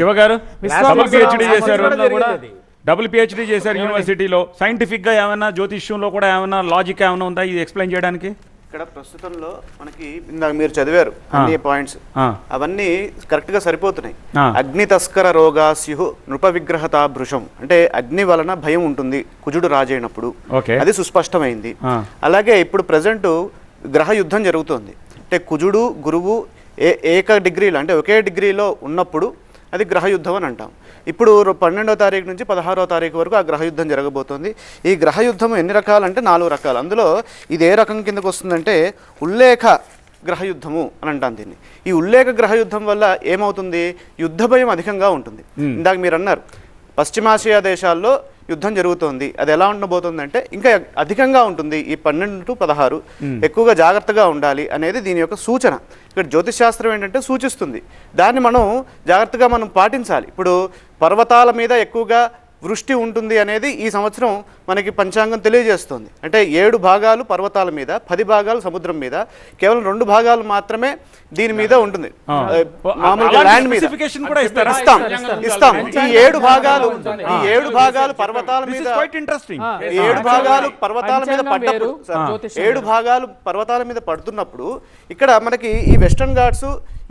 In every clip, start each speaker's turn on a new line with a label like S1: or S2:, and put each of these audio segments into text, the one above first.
S1: శివ గారు
S2: Vishwamitra
S1: double PhD చేశారు
S2: కూడా
S1: డబుల్ పిహెచ్డి చేశారు యూనివర్సిటీలో సైంటిఫిక్గా ఏమైనా జ్యోతిష్యంలో కూడా ఏమైనా లాజిక్ ఏమైనా ఉందా? ఇది ఎక్స్ప్లెయిన్ చేయడానికి?
S3: ఇక్కడ ప్రస్తుతంలో మనకి ఇందాక మీరు చదివారు అన్ని పాయింట్స్. అవన్నీ కరెక్ట్గా సరిపోతున్నాయి. అగ్ని తస్కర రోగా స్యు నృప విగ్రహత భృషం. అంటే అగ్ని వలన భయం ఉంటుంది కుజుడు రాజైనప్పుడు.
S1: ఓకే.
S3: అది సుస్పష్టమైంది. అలాగే ఇప్పుడు ప్రజెంట్ గ్రహ యుద్ధం జరుగుతోంది. అంటే కుజుడు గురువు ఏ ఏక డిగ్రీలో అంటే ఒకే డిగ్రీలో ఉన్నప్పుడు అది గ్రహ యుద్ధం అని అంటాం. ఇప్పుడు పన్నెండో తారీఖు నుంచి పదహారో తారీఖు వరకు ఆ గ్రహ యుద్ధం జరగబోతోంది. ఈ గ్రహ యుద్ధం ఎన్ని రకాలంటే నాలుగు రకాలు. అందులో ఇది ఏ రకం కిందకు వస్తుందంటే ఉల్లేఖ గ్రహ యుద్ధము అని అంటాం దీన్ని. ఈ ఉల్లేఖ గ్రహ యుద్ధం వల్ల ఏమవుతుంది? యుద్ధ భయం అధికంగా ఉంటుంది. ఇందాక మీరు అన్నారు పశ్చిమాసియా దేశాల్లో యుద్ధం జరుగుతోంది. అది ఎలా ఉండబోతుంది అంటే ఇంకా అధికంగా ఉంటుంది ఈ పన్నెండు టు పదహారు. ఎక్కువగా జాగ్రత్తగా ఉండాలి అనేది దీని యొక్క సూచన. ఇక్కడ జ్యోతిష్ శాస్త్రం ఏంటంటే సూచిస్తుంది. దాన్ని మనం జాగ్రత్తగా మనం పాటించాలి. ఇప్పుడు పర్వతాల మీద ఎక్కువగా వృష్టి ఉంటుంది అనేది ఈ సంవత్సరం మనకి పంచాంగం తెలియజేస్తుంది. అంటే ఏడు భాగాలు పర్వతాల మీద పది భాగాలు సముద్రం మీద కేవలం రెండు భాగాలు మాత్రమే దీని మీద ఉంటుంది.
S1: ఆ.
S3: మామూలుగా ల్యాండ్ మీద? ఇస్తాం ఇస్తాం ఈ ఏడు భాగాలు ఈ ఏడు భాగాలు పర్వతాల మీద
S1: ఇంట్రెస్టింగ్
S3: ఈ ఏడు భాగాలు పర్వతాల మీద పడ్డప్పుడు ఏడు భాగాలు పర్వతాల మీద పడుతున్నప్పుడు ఇక్కడ మనకి ఈ వెస్టర్న్ ఘాట్స్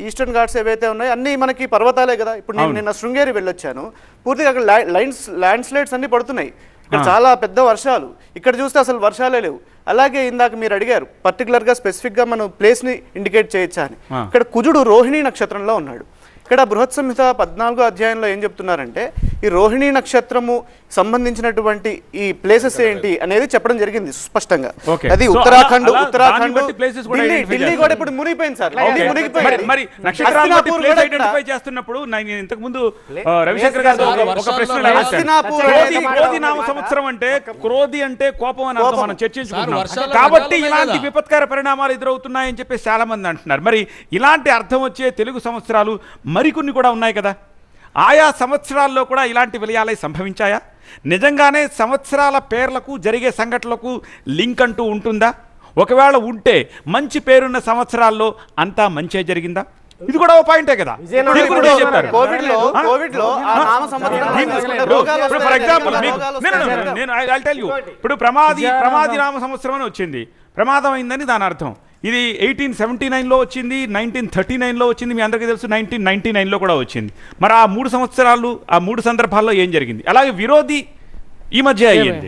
S3: ఈస్టర్న్ ఘాట్స్ ఏవైతే ఉన్నాయో అన్ని మనకి పర్వతాలే కదా. ఇప్పుడు నేను నిన్న శృంగేరి వెళ్ళొచ్చాను. పూర్తిగా అక్కడ లైన్స్ ల్యాండ్ స్లైడ్స్ అన్ని పడుతున్నాయి. ఇక్కడ చాలా పెద్ద వర్షాలు. ఇక్కడ చూస్తే అసలు వర్షాలే లేవు. అలాగే ఇందాక మీరు అడిగారు పర్టికులర్గా స్పెసిఫిక్గా మనం ప్లేస్ని ఇండికేట్ చేయొచ్చా అని. ఇక్కడ కుజుడు రోహిణి నక్షత్రంలో ఉన్నాడు. ఇక్కడ బృహత్ సంహిత పద్నాలుగో అధ్యాయంలో ఏం చెప్తున్నారంటే ఈ రోహిణి నక్షత్రము సంబంధించినటువంటి ఈ ప్లేసెస్ ఏంటి అనేది చెప్పడం జరిగింది స్పష్టంగా. అది ఉత్తరాఖండ్ ఉత్తరాఖండ్
S1: కూడా
S3: ఢిల్లీ. కూడా ఇప్పుడు మునిగిపోయింది సార్.
S1: మరి
S3: మునిగిపోయింది.
S1: మరి నక్షత్రాలు బట్టి
S3: హస్తినాపూర్
S1: ప్లేస్
S3: కూడా ఇక్కడ-
S1: ఐడెంటిఫై చేస్తున్నప్పుడు నేను ఇంతకు ముందు రవిశంకర్ గారు ఒక- ప్రశ్న క్రోధి నామ సంవత్సరం అంటే క్రోధి అంటే కోపం అని. మనం చర్చించుకుంటున్నాం. కాబట్టి ఇలాంటి. విపత్కర పరిణామాలు ఎదురవుతున్నాయని చెప్పి చాలా మంది అంటున్నారు. మరి ఇలాంటి అర్థం వచ్చే తెలుగు సంవత్సరాలు మరికొన్ని కూడా ఉన్నాయి కదా. ఆయా సంవత్సరాల్లో కూడా ఇలాంటి విలయాలే సంభవించాయా? నిజంగానే సంవత్సరాల పేర్లకు జరిగే సంఘటనలకు లింక్ అంటూ ఉంటుందా? ఒకవేళ ఉంటే మంచి పేరున్న సంవత్సరాల్లో అంతా మంచే జరిగిందా? ఇది కూడా ఓ పాయింటే కదా. For example. నేను నేను- నేను ఐ టెల్ యూ ఇప్పుడు ప్రమాది ప్రమాది నామ సంవత్సరం అని వచ్చింది. ప్రమాదం అయిందని దాని అర్థం. ఇది ఎయిటీన్ సెవెంటీ నైన్లో వచ్చింది నైన్టీన్ థర్టీ నైన్లో వచ్చింది మీ అందరికీ తెలుసు నైన్టీన్ నైన్టీ నైన్లో కూడా వచ్చింది. మరి ఆ మూడు సంవత్సరాలు ఆ మూడు సందర్భాల్లో ఏం జరిగింది? అలాగే విరోధి ఈ మధ్య అయ్యింది.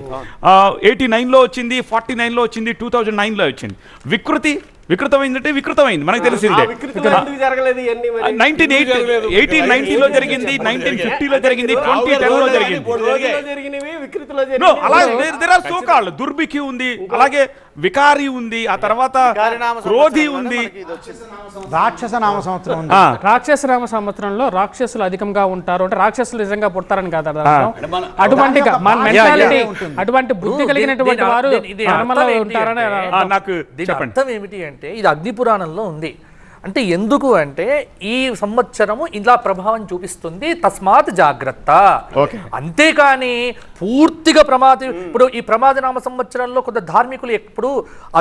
S1: ఎయిటీ నైన్లో వచ్చింది ఫార్టీ నైన్లో వచ్చింది టూ థౌజండ్ నైన్లో వచ్చింది. వికృతి వికృతమైందంటే వికృతమైంది. మనకు తెలిసిందే? నైన్టీన్ ఎయిట్ ఎయిటీన్ నైన్టీలో జరిగింది నైన్టీన్ ఫిఫ్టీలో జరిగింది ట్వంటీ టెన్లో జరిగింది.
S4: రోజులో జరిగినవి వికృతిలో
S1: నో
S4: జరిగినవి.
S1: అలా దేర్ ఆర్ సోకాళ్ళు ఉంది అలాగే వికారి ఉంది ఆ తర్వాత క్రోధి ఉంది.
S5: రాక్షస నామ సంవత్సరం
S2: రాక్షస రామ సంవత్సరంలో రాక్షసులు అధికంగా ఉంటారు అంటే రాక్షసులు నిజంగా పుడతారని కాదు. అటువంటి గా- మన మెంటాలిటీ అటువంటి బుద్ధి కలిగినటువంటి వారు.
S1: నాకు చెప్పండి.
S6: అర్థం ఏమిటి అంటే ఇది అగ్ని పురాణంలో ఉంది అంటే ఎందుకు అంటే ఈ సంవత్సరము ఇలా ప్రభావం చూపిస్తుంది తస్మాత్ జాగ్రత్త. అంతేకాని పూర్తిగా ప్రమాద ఇప్పుడు ఈ ప్రమాదనామ సంవత్సరంలో కొంత ధార్మికులు ఎప్పుడు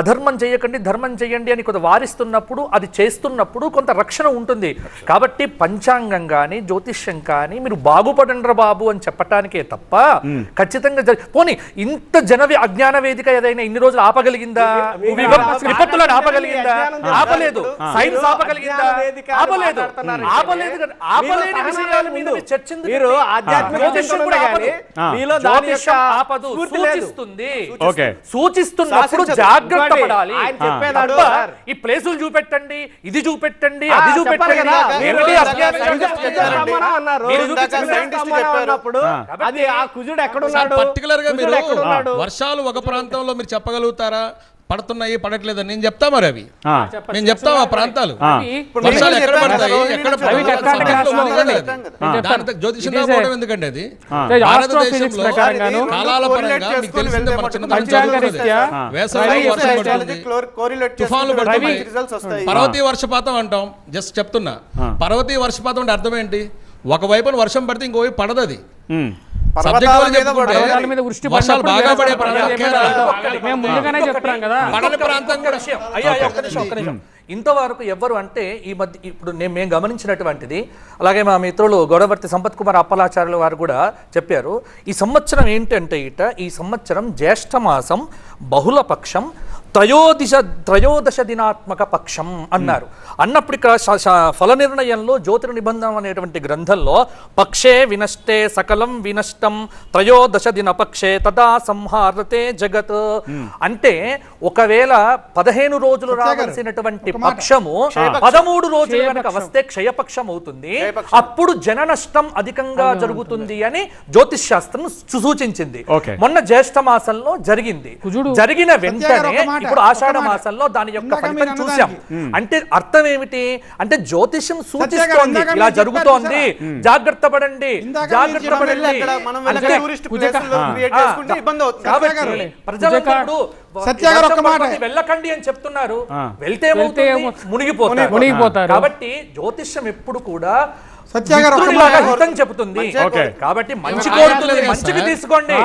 S6: అధర్మం చేయకండి ధర్మం చేయండి అని కొంత వారిస్తున్నప్పుడు అది చేస్తున్నప్పుడు కొంత రక్షణ ఉంటుంది. కాబట్టి పంచాంగం కానీ జ్యోతిష్యం కానీ మీరు బాగుపడండ్ర బాబు అని చెప్పటానికే తప్ప ఖచ్చితంగా పోనీ ఇంత జన అజ్ఞాన వేదిక ఏదైనా ఇన్ని రోజులు ఆపగలిగిందా? విపత్తులను ఆపగలిగిందా? ఆపలేదు. సైన్స్ ఆపగలిగిందా? ఆపలేదు. ఆపలేదు కదా. ఆపలేని విషయాల మీద మీరు?
S4: ఆధ్యాత్మిక
S6: కూడా.
S4: మీలో
S6: జ్యోతిష్యం ఆపదు. సూచిస్తుంది.
S1: ఓకే.
S6: సూచిస్తున్నప్పుడు. జాగ్రత్త పడాలి. ఈ ప్లేసులు చూపెట్టండి ఇది చూపెట్టండి అది చూపెట్టండి.
S4: అది ఆ కుజుడు ఎక్కడున్నాడు? పర్టికులర్గా
S7: మీరు వర్షాలు ఒక ప్రాంతంలో మీరు చెప్పగలుగుతారా? పడుతున్నాయి పడట్లేదని నేను చెప్తా మరి అవి. నేను చెప్తాం ఆ. ప్రాంతాలు వర్షాలు ఎక్కడ పడతాయి? ఎక్కడ జ్యోతిషం పోవడం ఎందుకండి? అది భారతదేశంలో కాలాల పరంగా మీకు తెలిసిందే వర్షం తుఫాన్లు పడుతున్నాయి.
S3: మంచి రిజల్ట్స్ వస్తాయి.
S7: పర్వతీయ వర్షపాతం అంటాం. జస్ట్ చెప్తున్నా. పర్వతీయ వర్షపాతం అంటే అర్థం ఏంటి? ఒకవైపున వర్షం పడితే ఇంకోవైపు పడదు అది
S6: ఇంతవరకు ఎవరు అంటే ఈ మధ్య ఇప్పుడు నేను మేము గమనించినటువంటిది అలాగే మా మిత్రులు గౌడవర్తి సంపత్ కుమార్ అప్పలాచార్యుల వారు కూడా చెప్పారు ఈ సంవత్సరం ఏంటంటే ఇట ఈ సంవత్సరం జ్యేష్ఠ మాసం బహుళ పక్షం త్రయోదశ త్రయోదశ దినాత్మక పక్షం అన్నారు. అన్నప్పుడు ఇక్కడ ఫల నిర్ణయంలో జ్యోతిర నిబంధన అనేటువంటి గ్రంథంలో పక్షే వినష్టే సకలం వినష్టం త్రయోదశ దిన పక్షే తదా సంహారతే జగత్. అంటే ఒకవేళ పదిహేను రోజులు రావాల్సినటువంటి పక్షము పదమూడు రోజులు కనుక వస్తే క్షయపక్షం. అవుతుంది అప్పుడు జన నష్టం అధికంగా జరుగుతుంది అని జ్యోతిష్ శాస్త్రం సు- సూచించింది. మొన్న జ్యేష్ఠ మాసంలో జరిగింది జరిగిన వెంటనే ఇప్పుడు ఆషాఢ. మాసంలో దాని యొక్క ఫలితం చూసాం. అంటే అర్థం ఏమిటి? అంటే జ్యోతిషం సూచిస్తోంది. ఇలా జరుగుతోంది. జాగ్రత్త పడండి. జాగ్రత్త పడండి.
S5: చెప్పిన
S3: అక్కడ మనం
S6: అంటే
S3: వెళ్ళి టూరిస్ట్ ప్లేసుల్లో క్రియేట్ చేసుకుంటే ఇబ్బంది అవుతుంది.
S6: కాబట్టి ప్రజలందరూ వెళ్ళకండి అని చెప్తున్నారు. వెళ్తే మునిగిపోతారు.
S2: మునిగిపోతారు.
S6: కాబట్టి జ్యోతిష్యం ఎప్పుడు కూడా. హితం చెప్తుంది
S1: ఓకే.
S6: కాబట్టి మంచి కోరుతుంది. మంచికి? తీసుకోండి.